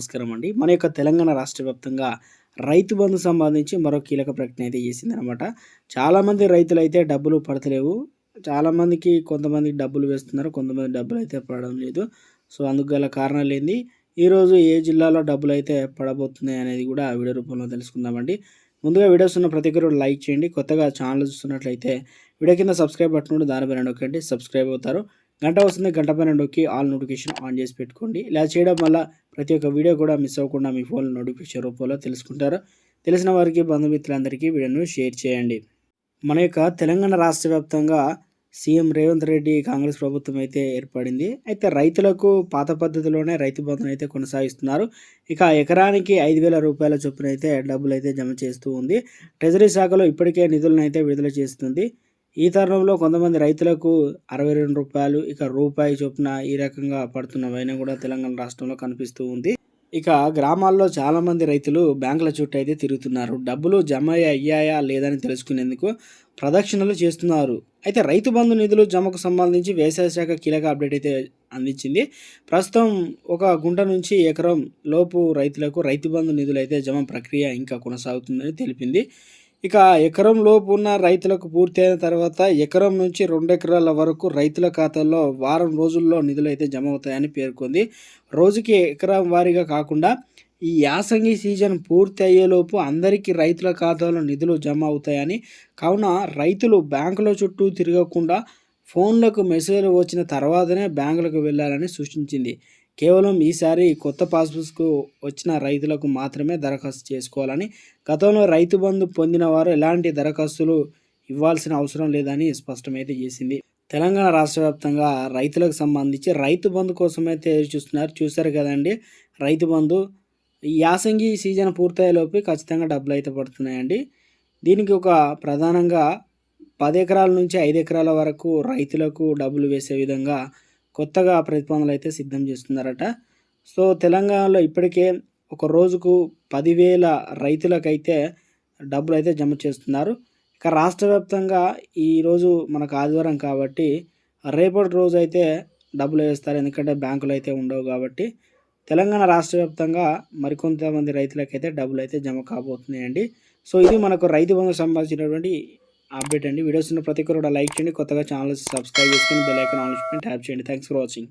నమస్కారం అండి. మన యొక్క తెలంగాణ రాష్ట్ర వ్యాప్తంగా రైతు బంధు సంబంధించి మరో కీలక ప్రకటన అయితే చేసిందనమాట చాలామంది రైతులు అయితే డబ్బులు పడతలేవు. చాలామందికి కొంతమందికి డబ్బులు వేస్తున్నారు. కొంతమంది డబ్బులు అయితే పడడం లేదు. సో అందుకు గల కారణాలు ఏంది? ఈరోజు ఏ జిల్లాలో డబ్బులు అయితే పడబోతున్నాయి అనేది కూడా వీడియో రూపంలో తెలుసుకుందామండి ముందుగా వీడియోస్ ఉన్న ప్రతి ఒక్కరు లైక్ చేయండి. కొత్తగా ఛానల్ చూస్తున్నట్లయితే వీడియో కింద సబ్స్క్రైబ్ బటన్ ఉండి దాని పైన నొక్కండి. సబ్స్క్రైబ్ అవుతారు. గంట వస్తుంది గంట పైన నొక్కి ఆల్ నోటిఫికేషన్ ఆన్ చేసి పెట్టుకోండి. ఇలా చేయడం వల్ల ప్రతి ఒక్క వీడియో కూడా మిస్ అవ్వకుండా మీ ఫోన్ నోటిఫికేషన్ రూపంలో తెలుసుకుంటారు. తెలిసిన వారికి బంధుమిత్రులందరికీ వీడియోను షేర్ చేయండి. మన యొక్క తెలంగాణ రాష్ట్ర వ్యాప్తంగా సీఎం రేవంత్ రెడ్డి కాంగ్రెస్ ప్రభుత్వం అయితే ఏర్పడింది. అయితే రైతులకు పాత పద్ధతిలోనే రైతు బంధును అయితే కొనసాగిస్తున్నారు. ఇక ఎకరానికి ఐదు వేల రూపాయల చొప్పున అయితే డబ్బులు అయితే జమ చేస్తూ ఉంది. ట్రెజరీ శాఖలో ఇప్పటికే నిధులను అయితే విడుదల చేస్తుంది. ఈ తరుణంలో కొంతమంది రైతులకు అరవై రెండు రూపాయలు ఇక రూపాయి చొప్పున ఈ రకంగా పడుతున్నవైనా కూడా తెలంగాణ రాష్ట్రంలో కనిపిస్తూ ఉంది. ఇక గ్రామాల్లో చాలామంది రైతులు బ్యాంకుల చుట్టూ అయితే తిరుగుతున్నారు. డబ్బులు జమ అయ్యాయా లేదని తెలుసుకునేందుకు ప్రదక్షిణలు చేస్తున్నారు. అయితే రైతు బంధు నిధులు జమకు సంబంధించి వ్యవసాయ శాఖ కీలక అప్డేట్ అయితే అందించింది. ప్రస్తుతం ఒక గుంట నుంచి ఎకరం లోపు రైతులకు రైతు బంధు నిధులు అయితే జమ ప్రక్రియ ఇంకా కొనసాగుతుందని తెలిపింది. ఇక ఎకరం లోపు ఉన్న రైతులకు పూర్తి అయిన తర్వాత ఎకరం నుంచి రెండు ఎకరాల వరకు రైతుల ఖాతాల్లో వారం రోజుల్లో నిధులు అయితే జమ అవుతాయని పేర్కొంది. రోజుకి ఎకరం వారీగా కాకుండా ఈ యాసంగి సీజన్ పూర్తి అయ్యేలోపు అందరికీ రైతుల ఖాతాలో నిధులు జమ అవుతాయని కావున రైతులు బ్యాంకుల చుట్టూ తిరగకుండా ఫోన్లకు మెసేజ్లు వచ్చిన తర్వాతనే బ్యాంకులకు వెళ్ళాలని సూచించింది. కేవలం ఈసారి కొత్త పాస్బుక్కు వచ్చిన రైతులకు మాత్రమే దరఖాస్తు చేసుకోవాలని గతంలో రైతు బంధు పొందిన వారు ఎలాంటి దరఖాస్తులు ఇవ్వాల్సిన అవసరం లేదని స్పష్టమైతే చేసింది. తెలంగాణ రాష్ట్ర వ్యాప్తంగా రైతులకు సంబంధించి రైతు బంధు కోసమైతే చూస్తున్నారు. చూశారు కదండి రైతు బంధు ఈ యాసంగి సీజన్ పూర్తయ్యేలోపు ఖచ్చితంగా డబ్బులు అయితే పడుతున్నాయండి. దీనికి ఒక ప్రధానంగా పది ఎకరాల నుంచి ఐదు ఎకరాల వరకు రైతులకు డబ్బులు వేసే విధంగా కొత్తగా ప్రతిపాదనలు అయితే సిద్ధం చేస్తున్నారట. సో తెలంగాణలో ఇప్పటికే ఒక రోజుకు పదివేల రైతులకైతే డబ్బులు అయితే జమ చేస్తున్నారు. ఇక రాష్ట్ర వ్యాప్తంగా ఈరోజు మనకు ఆదివారం కాబట్టి రేపటి రోజు అయితే డబ్బులు వేస్తారు. ఎందుకంటే బ్యాంకులు అయితే ఉండవు కాబట్టి తెలంగాణ రాష్ట్ర వ్యాప్తంగా మరికొంతమంది రైతులకైతే డబ్బులు అయితే జమ కాబోతున్నాయండి. సో ఇది మనకు రైతు బంధు సంబంధించినటువంటి అప్డేట్ అండి. వీడియోస్ ఉన్న ప్రతి ఒక్కరు కూడా లైక్ చేయండి. కొత్తగా ఛానల్ సబ్స్క్రైబ్ చేసుకొని బెల్ ఐకాన్ ఆన్ ట్యాప్ చేయండి. Thanks for watching